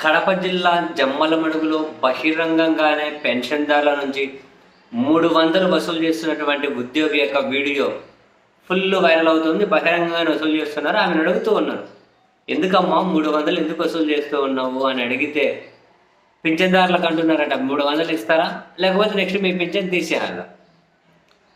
కడప జిల్లా జమ్మలమడుగులో బహిరంగంగానే పెన్షన్దారుల నుంచి మూడు వందలు వసూలు చేస్తున్నటువంటి ఉద్యోగి యొక్క వీడియో ఫుల్ వైరల్ అవుతుంది. బహిరంగంగానే వసూలు చేస్తున్నారు. ఆమెను అడుగుతూ ఉన్నారు. ఎందుకమ్మా మూడు వందలు ఎందుకు వసూలు చేస్తూ ఉన్నావు అని అడిగితే పింఛన్దారులకు అంటున్నారట మూడు వందలు ఇస్తారా? లేకపోతే నెక్స్ట్ మీ పింఛన్ తీసేయాలా?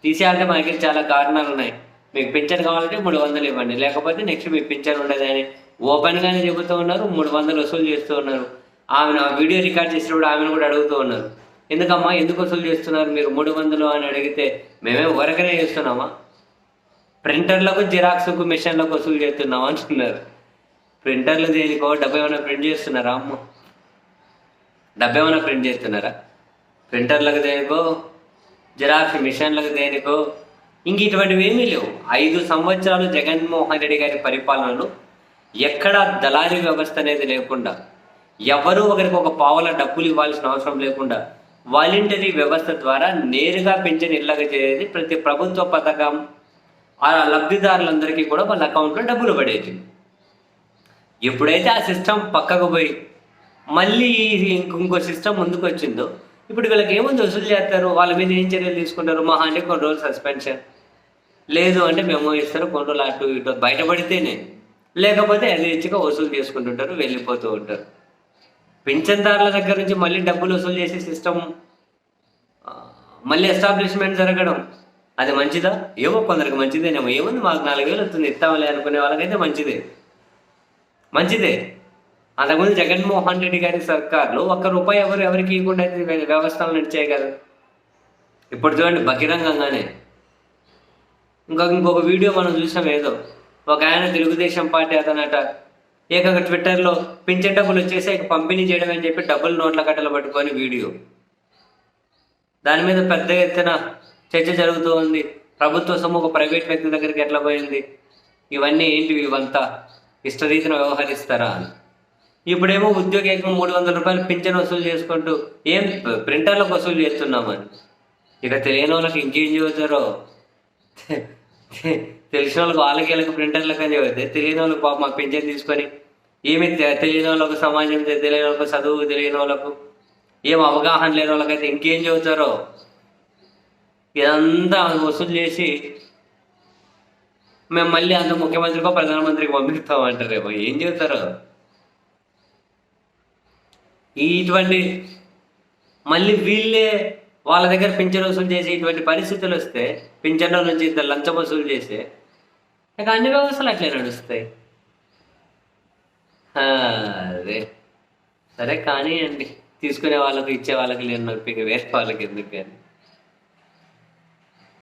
తీసేయాలంటే మనకి చాలా కారణాలు ఉన్నాయి. మీకు పింఛన్ కావాలంటే మూడు వందలు ఇవ్వండి. లేకపోతే నెక్స్ట్ మీకు పింఛన్ ఉండదని ఓపెన్గానే చెబుతూ ఉన్నారు మూడు వందలు వసూలు చేస్తూ ఉన్నారు. ఆమెను ఆ వీడియో రికార్డ్ చేసినప్పుడు ఆమెను కూడా అడుగుతూ ఉన్నారు. ఎందుకమ్మా ఎందుకు వసూలు చేస్తున్నారు మీరు మూడు వందలు అని అడిగితే మేమే వరకనే చేస్తున్నామా? ప్రింటర్లకు జిరాక్స్కు మిషన్లకు వసూలు చేస్తున్నాం అంటున్నారు ప్రింటర్లు దేనికో డబ్బు ఏమైనా ప్రింట్ చేస్తున్నారా అమ్మ? డబ్బు ఏమైనా ప్రింట్ చేస్తున్నారా? ప్రింటర్లకు దేనికో జిరాక్స్ మిషన్లకు దేనికో ఇంక ఇటువంటివి ఏమీ లేవు. ఐదు సంవత్సరాలు జగన్మోహన్ రెడ్డి గారి పరిపాలనలో ఎక్కడ దళారీ వ్యవస్థ అనేది లేకుండా ఎవరు ఒకరికి ఒక పావుల డబ్బులు ఇవ్వాల్సిన అవసరం లేకుండా వాలంటరీ వ్యవస్థ ద్వారా నేరుగా పెంచిన ఇళ్ళగా చేసేది ప్రతి ప్రభుత్వ పథకం ఆ లబ్ధిదారులందరికీ కూడా వాళ్ళ అకౌంట్లో డబ్బులు పడేది. ఎప్పుడైతే ఆ సిస్టమ్ పక్కకు పోయి మళ్ళీ ఇంక- ఇంకో సిస్టమ్ ముందుకు వచ్చిందో ఇప్పుడు వీళ్ళకి ఏముంది వసూలు చేస్తారు? వాళ్ళ మీద ఏం చర్యలు తీసుకుంటారు? మహా అంటే కొన్ని రోజులు సస్పెన్షన్ లేదు అంటే మేము ఇస్తారు కొన్ని రోజులు అటు ఇటు బయటపడితేనే. లేకపోతే యథేచ్ఛగా వసూలు చేసుకుంటుంటారు వెళ్ళిపోతూ ఉంటారు. పింఛన్దారుల దగ్గర నుంచి మళ్ళీ డబ్బులు వసూలు చేసే సిస్టమ్ మళ్ళీ ఎస్టాబ్లిష్మెంట్ జరగడం అది మంచిదా? ఏవో కొందరికి మంచిదేనేమో. ఏముంది మాకు నాలుగు వేలు వస్తుంది ఇస్తామలే అనుకునే వాళ్ళకైతే మంచిదే. మంచిదే. అంతకుముందు జగన్మోహన్ రెడ్డి గారి సర్కార్లో ఒక్క రూపాయి ఎవరు ఎవరికి ఇవ్వకుండా వ్యవస్థలు నడిచాయి కదా. ఇప్పుడు చూడండి బహిరంగంగానే. ఇంకొక ఇంకొక వీడియో మనం చూసాం ఏదో. ఒక ఆయన తెలుగుదేశం పార్టీ అతనట ఏకంగా ట్విట్టర్లో పింఛన్ డబ్బులు వచ్చేసి పంపిణీ చేయడం అని చెప్పి డబ్బులు నోట్ల కట్టలు పట్టుకొని వీడియో. దాని మీద పెద్ద ఎత్తున చర్చ జరుగుతూ ఉంది. ప్రభుత్వ సొమ్ము ఒక ప్రైవేట్ వ్యక్తి దగ్గరికి ఎట్లా పోయింది? ఇవన్నీ ఏంటివి ఇవంతా ఇష్టరీతిన వ్యవహరిస్తారా అని. ఇప్పుడేమో ఉద్యోగం ఏకం మూడు వందల రూపాయలు పింఛన్ వసూలు చేసుకుంటూ ఏం ప్రింటర్లకు వసూలు చేస్తున్నామని ఇక తెలియని వాళ్ళకి ఇంకేం చెబుతారో? తెలిసిన వాళ్ళకి వాళ్ళకి వీళ్ళకి ప్రింటర్లకు అని చెబితే తెలియని వాళ్ళకి పాప మాకు పింఛన్ తీసుకొని ఏమి తెలియని వాళ్ళకు సమాజం తెలియని వాళ్ళకు చదువు తెలియని వాళ్ళకు ఏం అవగాహన లేని వాళ్ళకైతే ఇంకేం చెబుతారో? ఇదంతా వసూలు చేసి మేము మళ్ళీ అంత ముఖ్యమంత్రికో ప్రధానమంత్రికి పంపిస్తామంటారేమో. ఏం చెబుతారో? ఇటువంటి మళ్ళీ వీళ్ళే వాళ్ళ దగ్గర పింఛన్ వసూలు చేసి ఇటువంటి పరిస్థితులు వస్తే పింఛన్ల నుంచి ఇంత లంచం వసూలు చేస్తే ఇక అన్ని వ్యవస్థలు అట్లే నడుస్తాయి. ఆ, అదే. సరే కానీ అండి తీసుకునే వాళ్ళకు ఇచ్చే వాళ్ళకి లేని నొప్పి ఇంకా వేరే వాళ్ళకి ఎందుకు కానీ?